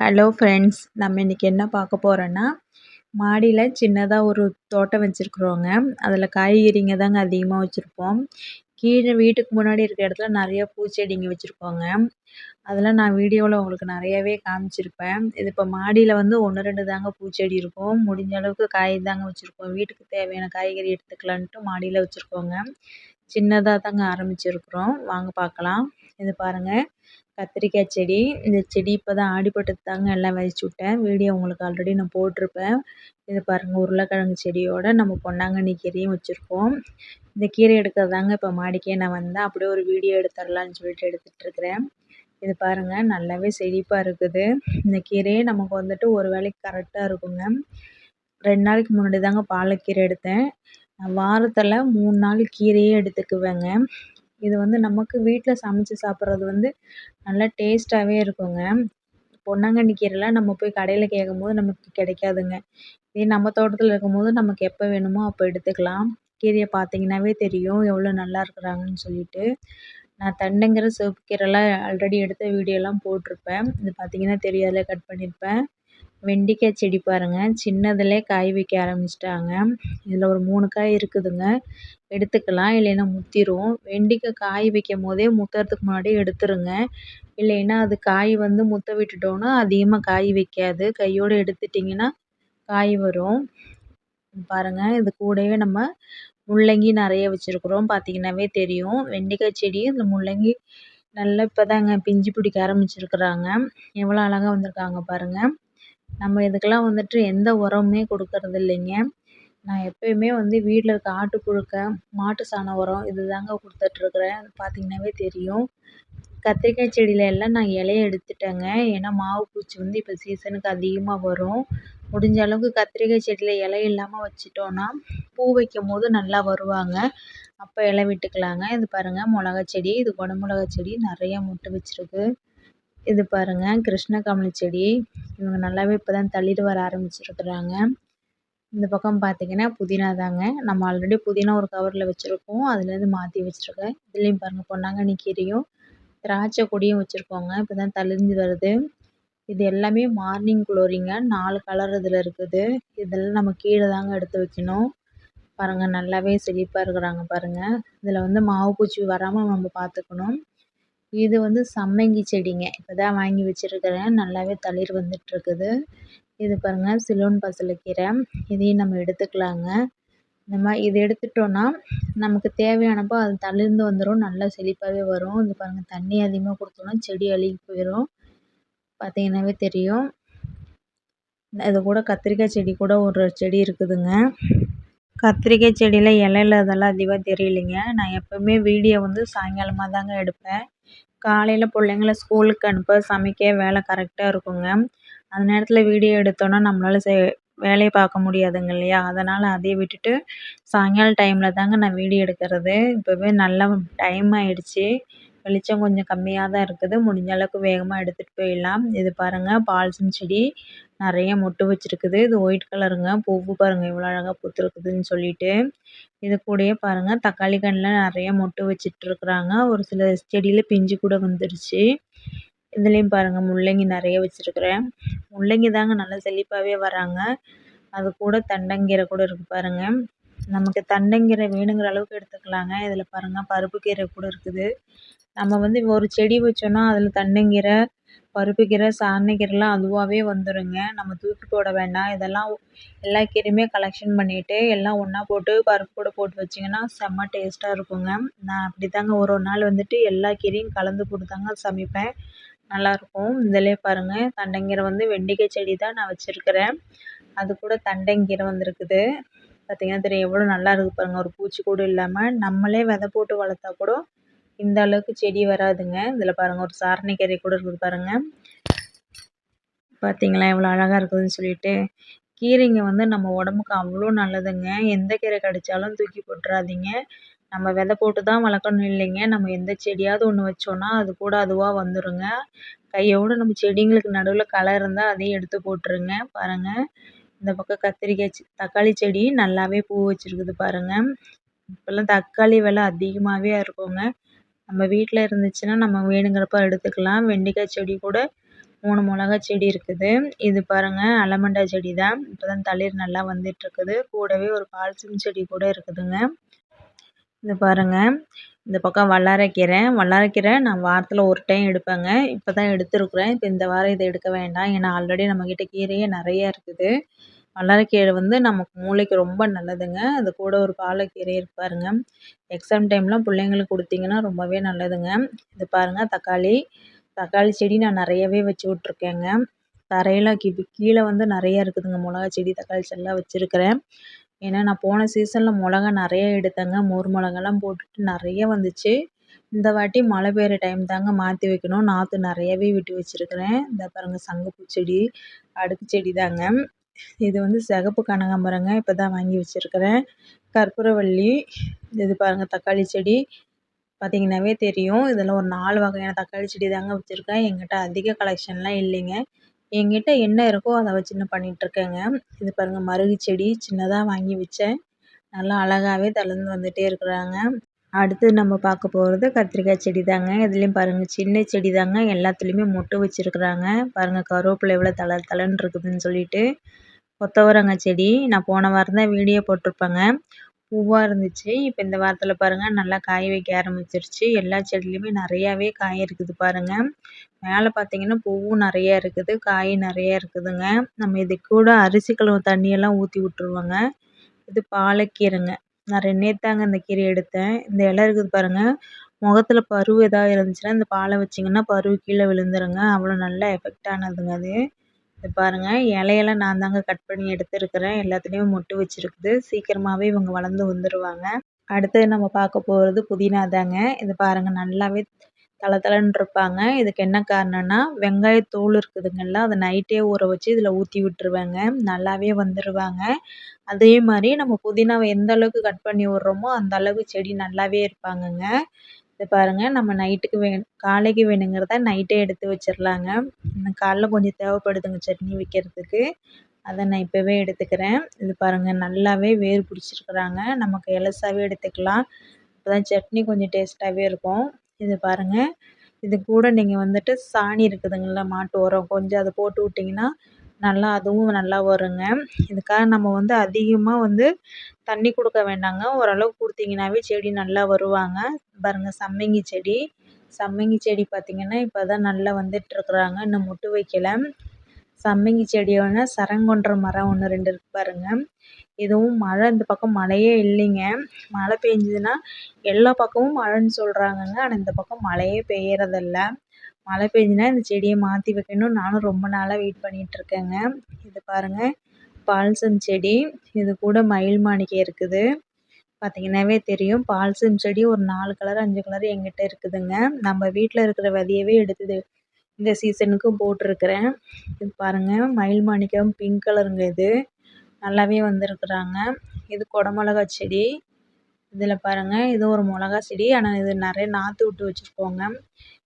Hello friends நம்ம இன்றைக்கி என்ன பார்க்க போகிறோன்னா மாடியில் சின்னதாக ஒரு தோட்டம் வச்சுருக்குறோங்க. அதில் காய்கறிங்க தாங்க அதிகமாக வச்சுருப்போம். கீழே வீட்டுக்கு முன்னாடி இருக்க இடத்துல நிறையா பூச்செடிங்க வச்சுருக்கோங்க. அதெல்லாம் நான் வீடியோவில் உங்களுக்கு நிறையாவே காமிச்சிருப்பேன். இது இப்போ மாடியில் வந்து ஒன்று ரெண்டு தாங்க பூச்செடி இருக்கும். முடிஞ்ச அளவுக்கு காய் தாங்க வச்சுருக்கோம். வீட்டுக்கு தேவையான காய்கறி எடுத்துக்கலான்ட்டு மாடியில் வச்சுருக்கோங்க. சின்னதாக தாங்க ஆரம்பிச்சிருக்கிறோம். வாங்க பார்க்கலாம் இது பாருங்கள் கத்திரிக்காய் செடி. இந்த செடி இப்போ தான் ஆடிப்பட்டது தாங்க எல்லாம் விதைச்சி விட்டேன். வீடியோ உங்களுக்கு ஆல்ரெடி நான் போட்டிருப்பேன். இது பாருங்கள் உருளைக்கிழங்கு செடியோட நம்ம பொன்னாங்கண்ணி கீரையும் வச்சுருக்கோம். இந்த கீரை எடுக்கிறது தாங்க இப்போ மாடிக்கே நான் வந்தேன். அப்படியே ஒரு வீடியோ எடுத்துடலான்னு சொல்லிட்டு எடுத்துகிட்ருக்கிறேன் இது பாருங்கள் நல்லாவே செழிப்பாக இருக்குது. இந்த கீரையே நமக்கு வந்துட்டு ஒரு வேளைக்கு கரெக்டாக இருக்குங்க. ரெண்டு நாளைக்கு முன்னாடி தாங்க பாலக்கீரை எடுத்தேன். வாரத்தில் மூணு நாள் கீரையே எடுத்துக்குவேங்க. இது வந்து நமக்கு வீட்டில் சமைச்சி சாப்பிட்றது வந்து நல்லா டேஸ்ட்டாகவே இருக்குங்க. பொன்னாங்கண்ணி கீரைலாம் நம்ம போய் கடையில் கேட்கும்போது நமக்கு கிடைக்காதுங்க. இதே நம்ம தோட்டத்தில் இருக்கும்போது நமக்கு எப்போ வேணுமோ அப்போ எடுத்துக்கலாம். கீரையை பார்த்தீங்கன்னாவே தெரியும் எவ்வளோ நல்லா இருக்கிறாங்கன்னு சொல்லிட்டு. நான் தண்டங்கிற சிவப்பு கீரைலாம் ஆல்ரெடி எடுத்த வீடியோலாம் போட்டிருப்பேன். இது பார்த்தீங்கன்னா தெரியாதில் கட் பண்ணியிருப்பேன் வெண்டிக்காய் செடி பாருங்கள் சின்னதுலே காய் வைக்க ஆரம்பிச்சிட்டாங்க. இதில் ஒரு மூணு காய் இருக்குதுங்க. எடுத்துக்கலாம். இல்லைன்னா முத்திரும். வெண்டிக்காய் காய் வைக்கும் போதே முத்துறதுக்கு முன்னாடியே எடுத்துருங்க. இல்லைன்னா அது காய் வந்து முத்த விட்டுட்டோன்னா அதிகமாக காய் வைக்காது. கையோடு எடுத்துட்டிங்கன்னா காய் வரும். பாருங்கள் இது கூடவே நம்ம முள்ளங்கி நிறைய வச்சுருக்குறோம். பார்த்தீங்கன்னாவே தெரியும். வெண்டைக்காய் செடி இந்த முள்ளங்கி நல்லா இப்போதாங்க பிஞ்சு பிடிக்க ஆரம்பிச்சிருக்கிறாங்க. எவ்வளோ அழகாக வந்திருக்காங்க பாருங்கள் நம்ம இதுக்கெல்லாம் வந்துட்டு எந்த உரமுமே கொடுக்கறது இல்லைங்க. நான் எப்பயுமே வந்து வீட்டில் இருக்க ஆட்டுப்புழுக்கை மாட்டு சாண உரம் இது தாங்க கொடுத்துட்ருக்குறேன் பார்த்தீங்கனாவே தெரியும். கத்திரிக்காய் செடியில் எல்லாம் நான் இலைய எடுத்துட்டேங்க. ஏன்னா மாவு பூச்சி வந்து இப்போ சீசனுக்கு அதிகமாக வரும். முடிஞ்ச அளவுக்கு கத்திரிக்காய் செடியில் இலை இல்லாமல் வச்சிட்டோன்னா பூ வைக்கும் போது நல்லா வருவாங்க. அப்போ இலை விட்டுக்கலாங்க. இது பாருங்கள் மிளகா செடி இது குடமிளகா செடி நிறையா மொட்டு வச்சிருக்கு. இது பாருங்கள் கிருஷ்ணகமலி செடி. இவங்க நல்லாவே இப்போ தான் தள்ளிட்டு வர ஆரம்பிச்சிருக்கிறாங்க. இந்த பக்கம் பார்த்தீங்கன்னா புதினா தாங்க. நம்ம ஆல்ரெடி புதினா ஒரு கவரில் வச்சுருக்கோம். அதுலேருந்து மாற்றி வச்சுருக்கேன். இதுலேயும் பாருங்கள் பொன்னாங்கண்ணி கீரையும் திராட்சை கொடியும் வச்சுருக்கோங்க. இப்போ தான் தளிர்ந்து வருது. இது எல்லாமே மார்னிங் குளோரிங்க நாலு கலர் இதில் இருக்குது. இதெல்லாம் நம்ம கீழே தாங்க எடுத்து வைக்கணும். பாருங்கள் நல்லாவே செழிப்பாக இருக்கிறாங்க பாருங்கள் இதில் வந்து மாவு பூச்சி வராமல் நம்ம பார்த்துக்கணும் இது வந்து சம்மங்கி செடிங்க. இப்போ தான் வாங்கி வச்சுருக்கிறேன். நல்லாவே தளிர் வந்துட்டுருக்குது. இது பாருங்கள் சிலோன் பசலைக்கீரை இதையும் நம்ம எடுத்துக்கலாங்க. இந்த மாதிரி இது எடுத்துட்டோன்னா நமக்கு தேவையானப்போ அது தளிர்ந்து வந்துடும் நல்லா செழிப்பாகவே வரும். இது பாருங்கள் தண்ணி அதிகமாக கொடுத்தோன்னா செடி அழுகி போயிடும் பார்த்தீங்கன்னாவே தெரியும். இது கூட கத்திரிக்காய் செடி கூட ஒரு செடி இருக்குதுங்க. கத்திரிக்காய் செடியில் இலையில அதெல்லாம் அதிகமாக தெரியலைங்க. நான் எப்போவுமே வீடியோ வந்து சாயங்காலமாக தாங்க எடுப்பேன். காலையில் பிள்ளைங்கள ஸ்கூலுக்கு அனுப்ப சமைக்க வேலை கரெக்டாக இருக்குங்க. அந்த நேரத்தில் வீடியோ எடுத்தோன்னா நம்மளால் செ வேலையை பார்க்க முடியாதுங்க இல்லையா? அதனால் அதையே விட்டுட்டு சாயங்காலம் டைமில் தாங்க நான் வீடியோ எடுக்கிறது. இப்போவே நல்லா டைம் ஆகிடுச்சி வெளிச்சம் கொஞ்சம் கம்மியாக தான் இருக்குது. முடிஞ்ச அளவுக்கு வேகமாக எடுத்துகிட்டு போயிடலாம். இது பாருங்கள் பால்சம் செடி நிறைய மொட்டு வச்சுருக்குது. இது ஒயிட் கலருங்க பூவு பாருங்கள் எவ்வளோ அழகாக பூத்துருக்குதுன்னு சொல்லிட்டு. இது கூடயே பாருங்கள் தக்காளி கண்ணில் நிறைய மொட்டு வச்சிட்ருக்குறாங்க ஒரு சில செடியில் பிஞ்சு கூட வந்துடுச்சு இதுலேயும் பாருங்கள் முள்ளங்கி நிறைய வச்சுருக்குறேன். முள்ளங்கி தாங்க நல்லா செழிப்பாகவே வராங்க. அது கூட தண்டங்கீரை கூட இருக்குது பாருங்கள் நமக்கு தண்டங்கீரை வேணுங்கிற அளவுக்கு எடுத்துக்கலாங்க. இதில் பாருங்கள் பருப்பு கீரை கூட இருக்குது. நம்ம வந்து ஒரு செடி வச்சோன்னா அதில் தண்டங்கீரை பருப்பு கீரை சாணக்கீரைலாம் அதுவாகவே வந்துடுங்க நம்ம தூக்கி போட வேண்டாம். இதெல்லாம் எல்லா கீரையுமே கலெக்ஷன் பண்ணிவிட்டு எல்லாம் ஒன்றா போட்டு பருப்பு கூட போட்டு வச்சிங்கன்னா செம்ம டேஸ்ட்டாக இருக்குங்க. நான் அப்படி தாங்க ஒரு ஒரு நாள் வந்துட்டு எல்லா கீரையும் கலந்து போட்டு தாங்க சமைப்பேன் நல்லாயிருக்கும் இதிலே பாருங்கள் தண்டங்கீரை வந்து வெண்டைக்காய் செடி தான் நான் வச்சுருக்கிறேன். அது கூட தண்டங்கீரை வந்திருக்குது. பார்த்திங்கன்னா தெரியும். எவ்வளோ நல்லா இருக்குது பாருங்கள் ஒரு பூச்சி கூட இல்லாமல் நம்மளே விதை போட்டு வளர்த்தா கூட இந்த அளவுக்கு செடி வராதுங்க. இதில் பாருங்கள் ஒரு சாரணைக்கீரை கூட இருக்குது பாருங்கள் பார்த்தீங்களா எவ்வளோ அழகாக இருக்குதுன்னு சொல்லிட்டு. கீரைங்க வந்து நம்ம உடம்புக்கு அவ்வளோ நல்லதுங்க. எந்த கீரை கடித்தாலும் தூக்கி போட்டுறாதீங்க நம்ம விதை போட்டு தான் வளர்க்கணும் இல்லைங்க. நம்ம எந்த செடியாவது ஒன்று வச்சோன்னா அது கூட அதுவாக வந்துடுங்க கையோடு நம்ம செடிங்களுக்கு நடுவில் களை இருந்தால் அதையும் எடுத்து போட்டுருங்க. பாருங்கள் இந்த பக்கம் கத்திரிக்காய் செ தக்காளி செடி நல்லாவே பூ வச்சுருக்குது பாருங்கள் இப்போல்லாம் தக்காளி விலை அதிகமாகவே இருக்குங்க. நம்ம வீட்டில் இருந்துச்சுன்னா நம்ம வேணுங்கிறப்ப எடுத்துக்கலாம். வெண்டைக்காய் செடி கூட மூணு மிளகா செடி இருக்குது. இது பாருங்கள் அலமண்டா செடி தான் இப்போ தான் தளிர் நல்லா வந்துட்டுருக்குது கூடவே ஒரு பால்சம் செடி கூட இருக்குதுங்க. இது பாருங்கள் இந்த பக்கம் வல்லாரைக்கீரை. வல்லாரைக்கீரை நான் வாரத்தில் ஒரு டைம் எடுப்பேங்க. இப்போ தான் எடுத்துருக்குறேன். இப்போ இந்த வாரம் இதை எடுக்க வேண்டாம். ஏன்னா ஆல்ரெடி நம்மக்கிட்ட கீரையே நிறையா இருக்குது. வல்லாரைக்கீரை வந்து நமக்கு மூளைக்கு ரொம்ப நல்லதுங்க. அது கூட ஒரு பாலக்கீரை இருக்கு பாருங்க. எக்ஸாம் டைம்லாம் பிள்ளைங்களுக்கு கொடுத்தீங்கன்னா ரொம்பவே நல்லதுங்க. இது பாருங்கள் தக்காளி. தக்காளி செடி நான் நிறையவே வச்சு விட்ருக்கேங்க தரையில் கீழே வந்து நிறையா இருக்குதுங்க. மிளகா செடி தக்காளி செடிலாம் வச்சுருக்கிறேன். ஏன்னா நான் போன சீசனில் மிளகா நிறைய எடுத்தேங்க. மோர் மிளகாலாம் போட்டுட்டு நிறைய வந்துச்சு. இந்த வாட்டி மழை பெய்கிற டைம் தாங்க மாற்றி வைக்கணும். நாற்று நிறையவே விட்டு வச்சுருக்குறேன். இந்த பாருங்கள் சங்குப்பூ செடி அடுக்கு செடி தாங்க. இது வந்து சிகப்பு கனகாம்பரங்க. இப்போ தான் வாங்கி வச்சுருக்கிறேன். கற்பூரவள்ளி இது பாருங்கள் தக்காளி செடி. பார்த்திங்கனாவே தெரியும். இதில் ஒரு நாலு வகையான தக்காளி செடி தாங்க வச்சுருக்கேன். எங்கிட்ட அதிக கலெக்ஷன்லாம் இல்லைங்க. என்கிட்ட என்ன இருக்கோ அதை வச்சு நான் பண்ணிகிட்ருக்கேங்க இது பாருங்கள் மருகு செடி சின்னதாக வாங்கி வச்சேன். நல்லா அழகாகவே தளர்ந்து வந்துகிட்டே இருக்கிறாங்க. அடுத்து நம்ம பார்க்க போகிறது கத்திரிக்காய் செடி தாங்க இதுலேயும் பாருங்கள் சின்ன செடி தாங்க எல்லாத்துலேயுமே மொட்டு வச்சுருக்குறாங்க. பாருங்கள் கருவேப்பிலை எவ்வளோ தள தளன்னு இருக்குதுன்னு சொல்லிட்டு. கொத்தவரங்காய் செடி நான் போன வாரம் தான் வீடியோ போட்டிருப்பேங்க. பூவாக இருந்துச்சு. இப்போ இந்த வாரத்தில் பாருங்கள் நல்லா காய் வைக்க ஆரம்பிச்சிருச்சு. எல்லா செடியிலையுமே நிறையாவே காய் இருக்குது பாருங்கள் மேலே பார்த்தீங்கன்னா பூவும் நிறையா இருக்குது காய் நிறையா இருக்குதுங்க. நம்ம இது கூட அரிசி கழுவு தண்ணியெல்லாம் ஊற்றி விட்ருவோங்க இது பாலக்கீரைங்க. நான் ரெண்டேத்தாங்க இந்த கீரை எடுத்தேன். இந்த இலை இருக்குது பாருங்கள் முகத்தில் பரு எதாவது இருந்துச்சுன்னா இந்த பாலை வச்சிங்கன்னா பரு கீழே விழுந்துருங்க. அவ்வளோ நல்ல எஃபெக்டானதுங்க அது. இது பாருங்கள் இலையெல்லாம் நான் தாங்க கட் பண்ணி எடுத்துருக்கிறேன். எல்லாத்துலேயும் மொட்டு வச்சுருக்குது. சீக்கிரமாகவே இவங்க வளர்ந்து வந்துடுவாங்க அடுத்தது நம்ம பார்க்க போகிறது புதினா தாங்க. இது பாருங்கள் நல்லாவே தளதளன்ருப்பாங்க இருப்பாங்க. இதுக்கு என்ன காரணம்னா வெங்காயத்தோல் இருக்குதுங்கள்ல அதை நைட்டே ஊற வச்சு இதில் ஊற்றி விட்டுருவேங்க. நல்லாவே வந்துடுவாங்க அதே மாதிரி நம்ம புதினாவை எந்த அளவுக்கு கட் பண்ணி விட்றோமோ அந்த அளவுக்கு செடி நல்லாவே இருப்பாங்கங்க. இது பாருங்கள் நம்ம நைட்டுக்கு வேணும் காலைக்கு வேணுங்கிறத நைட்டே எடுத்து வச்சிடலாங்க காலைல கொஞ்சம் தேவைப்படுதுங்க சட்னி வைக்கிறதுக்கு. அதை நான் இப்போவே எடுத்துக்கிறேன். இது பாருங்கள் நல்லாவே வேர் பிடிச்சிருக்குறாங்க. நமக்கு எலசாவே எடுத்துக்கலாம். அப்போ தான் சட்னி கொஞ்சம் டேஸ்ட்டாகவே இருக்கும். இது பாருங்கள் இது கூட நீங்கள் வந்துட்டு சாணி இருக்குதுங்கள்ல மாட்டு உரம் கொஞ்சம் அதை போட்டு விட்டிங்கன்னா நல்லா அதுவும் நல்லா வருங்க. இதுக்காக நம்ம வந்து அதிகமாக வந்து தண்ணி கொடுக்க வேண்டாங்க. ஓரளவுக்கு கொடுத்தீங்கன்னாவே செடி நல்லா வருவாங்க. பாருங்கள் சம்மங்கி செடி. சம்மங்கி செடி பார்த்திங்கன்னா இப்போ தான் நல்லா வந்துட்டுருக்குறாங்க. இன்னும் மொட்டு வைக்கலை. சம்மங்கி செடியோட சரங்கொன்ற மரம் ஒன்று ரெண்டு இருக்குது பாருங்கள் இதுவும் மழை இந்த பக்கம் மழையே இல்லைங்க. மழை பெஞ்சதுன்னா எல்லா பக்கமும் மழைன்னு சொல்கிறாங்கங்க ஆனால் இந்த பக்கம் மழையே பெய்கிறதில்ல மழை பெஞ்சுனா இந்த செடியை மாற்றி வைக்கணும் நானும் ரொம்ப நாளாக வெயிட் பண்ணிகிட்ருக்கேங்க இது பாருங்கள் பால்சம் செடி. இது கூட மயில் மாணிக்கம் இருக்குது. பார்த்தீங்கன்னாவே தெரியும் பால்சம் செடி ஒரு நாலு கலர் அஞ்சு கலர் எங்கிட்ட இருக்குதுங்க. நம்ம வீட்டில் இருக்கிற விதையவே எடுத்து இந்த சீசனுக்கும் போட்டிருக்கிறேன். இது பாருங்கள் மயில் மாணிக்கம் பிங்க் கலருங்க இது. நல்லாவே வந்திருக்குறாங்க. இது குடமிளகா செடி. இதில் பாருங்கள் இது ஒரு மிளகா செடி. ஆனால் இது நிறைய நாற்று விட்டு வச்சுருக்கோங்க.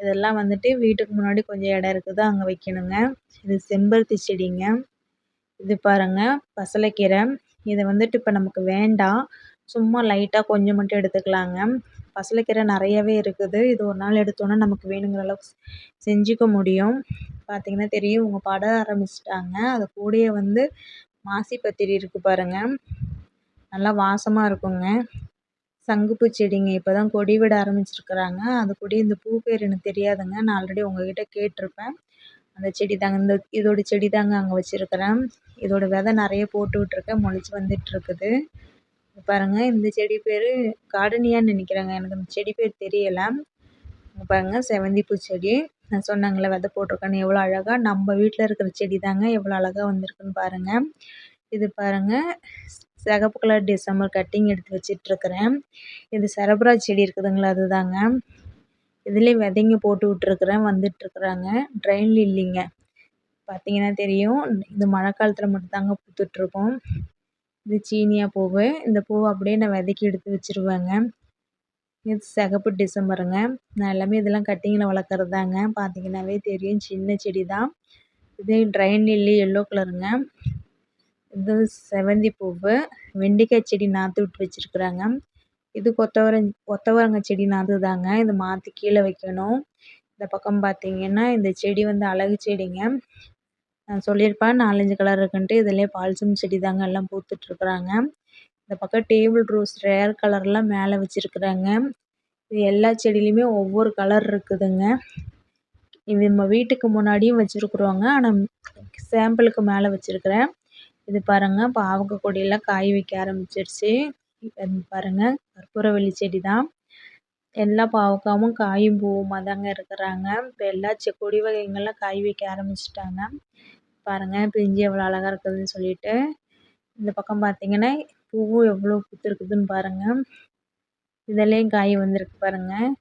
இதெல்லாம் வந்துட்டு வீட்டுக்கு முன்னாடி கொஞ்சம் இடம் இருக்குது அங்கே வைக்கணுங்க. இது செம்பருத்தி செடிங்க. இது பாருங்கள் பசலைக்கீரை. இதை வந்துட்டு இப்போ நமக்கு வேண்டாம். சும்மா லைட்டாக கொஞ்சம் மட்டும் எடுத்துக்கலாங்க. பசலைக்கீரை நிறையவே இருக்குது. இது ஒரு நாள் எடுத்தோன்னா நமக்கு வேணுங்கிற அளவுக்கு செஞ்சுக்க முடியும். பார்த்திங்கன்னா தெரியும் இவங்க பட ஆரம்பிச்சிட்டாங்க. அது கூடயே வந்து மாசி பத்திரி இருக்குது பாருங்கள் நல்லா வாசமாக இருக்குங்க. சங்குப்பூ செடிங்க இப்போ தான் கொடி விட ஆரம்பிச்சிருக்கிறாங்க. அது கொடி இந்த பூ பேர் எனக்கு தெரியாதுங்க. நான் ஆல்ரெடி உங்கள்கிட்ட கேட்டிருப்பேன். அந்த செடி தாங்க இந்த இதோட செடி தாங்க அங்கே வச்சுருக்கிறேன். இதோட விதை நிறைய போட்டு விட்ருக்கேன் முளைச்சி வந்துட்டுருக்குது. பாருங்கள் இந்த செடி பேர் கார்டனியான்னு நினைக்கிறேங்க. எனக்கு அந்த செடி பேர் தெரியலை. பாருங்கள் செவந்திப்பூ செடி. நான் சொன்னாங்களே விதை போட்டிருக்கேன்னு. எவ்வளோ அழகாக நம்ம வீட்டில் இருக்கிற செடி தாங்க எவ்வளோ அழகாக வந்திருக்குன்னு பாருங்கள் இது பாருங்கள் சிகப்பு கலர் டிசம்பர் கட்டிங் எடுத்து வச்சிட்ருக்கிறேன். இது சரபரா செடி இருக்குதுங்களா அதுதாங்க. இதுலேயும் விதைங்க போட்டு விட்ருக்குறேன் வந்துட்டுருக்குறாங்க ட்ரெயின் லில்லிங்க பார்த்தீங்கன்னா தெரியும் இது மழை காலத்தில் மட்டும்தாங்க பூத்துட்ருக்கும். இது சீனியா பூவு. இந்த பூவை அப்படியே நான் விதைக்கி எடுத்து வச்சுருவேங்க. இது சிகப்பு டிசம்பருங்க. நான் எல்லாமே இதெல்லாம் கட்டிங்கில் வளர்க்குறது தாங்க பார்த்தீங்கன்னாவே தெரியும் சின்ன செடி தான் இது ட்ரெயின் லில்லி எல்லோ கலருங்க இது செவந்தி பூவு வெண்டைக்காய் செடி நாற்று விட்டு வச்சுருக்குறாங்க. இது கொத்தவரங் கொத்தவரங்காய் செடி நாற்று தாங்க இது மாற்றி கீழே வைக்கணும். இந்த பக்கம் பார்த்தீங்கன்னா இந்த செடி வந்து அழகு செடிங்க. நான் சொல்லியிருப்பேன் நாலஞ்சு கலர் இருக்குன்ட்டு இதிலே பால்சம் செடி தாங்க எல்லாம் பூத்துட்ருக்குறாங்க. இந்த பக்கம் டேபிள் ரோஸ் ரேர் கலர்லாம் மேலே வச்சுருக்குறாங்க. இது எல்லா செடியிலையுமே ஒவ்வொரு கலர் இருக்குதுங்க. இது நம்ம வீட்டுக்கு முன்னாடியும் வச்சுருக்குறோங்க. ஆனால் சாம்பிளுக்கு மேலே வச்சுருக்குறேன். இது பாருங்கள் பாவக்காய் கொடியெல்லாம் காய் வைக்க ஆரம்பிச்சிருச்சு. பாருங்கள் கற்பூரவள்ளி செடி தான் எல்லா பாவக்காவும் காயும் பூவுமாக தாங்க இருக்கிறாங்க. இப்போ எல்லா செ கொடி வகைங்கள்லாம் காய் வைக்க ஆரம்பிச்சிட்டாங்க. பாருங்கள் பிஞ்சு எவ்வளோ அழகாக இருக்குதுன்னு சொல்லிட்டு. இந்த பக்கம் பார்த்தீங்கன்னா பூவும் எவ்வளோ பூத்துருக்குதுன்னு பாருங்கள் இதுலேயும் காய் வந்திருக்கு பாருங்கள்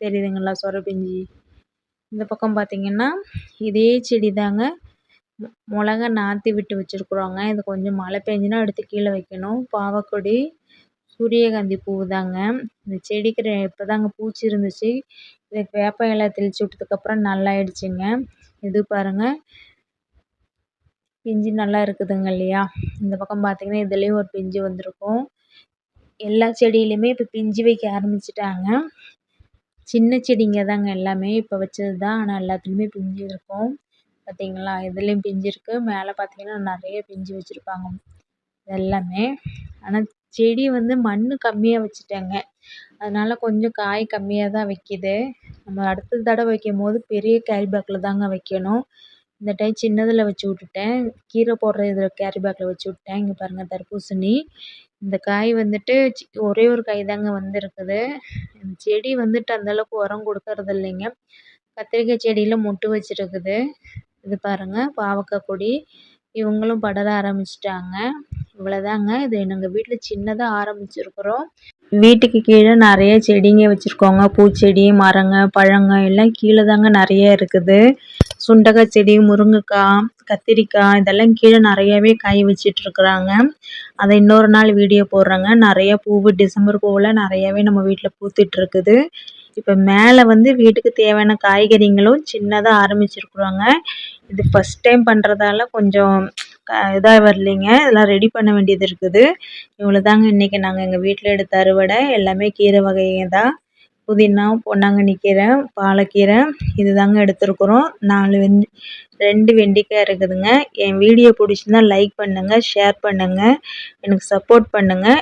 தெரியுதுங்களா சொர பிஞ்சு இந்த பக்கம் பார்த்தீங்கன்னா இதே செடி தாங்க மிளகா நாற்றி விட்டு வச்சுருக்குறோங்க. இது கொஞ்சம் மழை பெஞ்சுனா எடுத்து கீழே வைக்கணும். பாவக்கொடி சூரியகாந்தி பூ தாங்க இந்த செடிக்கு இப்போ தாங்க பூச்சி இருந்துச்சு. இதுக்கு வேப்ப இலை தெளித்து விட்டதுக்கப்புறம் நல்லாயிடுச்சுங்க. இது பாருங்கள் பிஞ்சு நல்லா இருக்குதுங்க இல்லையா? இந்த பக்கம் பார்த்திங்கன்னா இதுலேயும் ஒரு பிஞ்சு வந்திருக்கும். எல்லா செடியிலையுமே இப்போ பிஞ்சு வைக்க ஆரம்பிச்சிட்டாங்க. சின்ன செடிங்க தாங்க எல்லாமே இப்போ வச்சது தான் ஆனால் எல்லாத்துலேயுமே பிஞ்சு இருக்கும். பார்த்தீங்களா இதுலேயும் பிஞ்சு இருக்குது மேலே பார்த்தீங்கன்னா நிறைய பிஞ்சு வச்சுருப்பாங்க. எல்லாமே ஆனால் செடி வந்து மண் கம்மியாக வச்சுட்டேங்க. அதனால் கொஞ்சம் காய் கம்மியாக தான் வைக்கிது. நம்ம அடுத்த தடவை வைக்கும் போது பெரிய கேரி பேக்கில் தாங்க வைக்கணும். இந்த டைம் சின்னதில் வச்சு விட்டுட்டேன். கீரை போடுற இதில் கேரி பேக்கில் வச்சு விட்டேன் இங்கே பாருங்கள் தர்பூசணி. இந்த காய் வந்துட்டு ஒரே ஒரு காய் தாங்க வந்திருக்குது. இந்த செடி வந்துட்டு அந்தளவுக்கு உரம் கொடுக்கறது இல்லைங்க. கத்திரிக்காய் செடியில் மொட்டு வச்சுருக்குது. இது பாருங்கள் பாவக்காய் கொடி இவங்களும் படர ஆரம்பிச்சிட்டாங்க. இவ்வளோதாங்க இது நாங்கள் வீட்டில் சின்னதாக ஆரம்பிச்சிருக்கிறோம். வீட்டுக்கு கீழே நிறைய செடிங்க வச்சுருக்கோங்க. பூச்செடி மரங்க பழங்க எல்லாம் கீழே தாங்க நிறைய இருக்குது. சுண்டக்காய் செடி முருங்கைக்காய் கத்திரிக்காய் இதெல்லாம் கீழே நிறையவே காய் வச்சிட்ருக்குறாங்க. அதை இன்னொரு நாள் வீடியோ போடுறேங்க. நிறைய பூவு டிசம்பர் பூவெல்லாம் நிறையவே நம்ம வீட்டில் பூத்துட்ருக்குது. இப்போ மேலே வந்து வீட்டுக்கு தேவையான காய்கறிங்களும் சின்னதாக ஆரம்பிச்சிருக்குறோங்க. இது ஃபஸ்ட் டைம் பண்ணுறதால கொஞ்சம் இதாக வரலைங்க. இதெல்லாம் ரெடி பண்ண வேண்டியது இருக்குது. இவ்வளோ தாங்க இன்றைக்கி நாங்கள் எங்கள் வீட்டில் எடுத்த அறுவடை. எல்லாமே கீரை வகைங்க தான் புதினா பொன்னாங்கண்ணி கீரை பாலக்கீரை இது தாங்க எடுத்துருக்குறோம். நாலு வெண்டி ரெண்டு வெண்டிக்காய் இருக்குதுங்க. என் வீடியோ பிடிச்சிருந்தா லைக் பண்ணுங்கள் ஷேர் பண்ணுங்கள் எனக்கு சப்போர்ட் பண்ணுங்கள்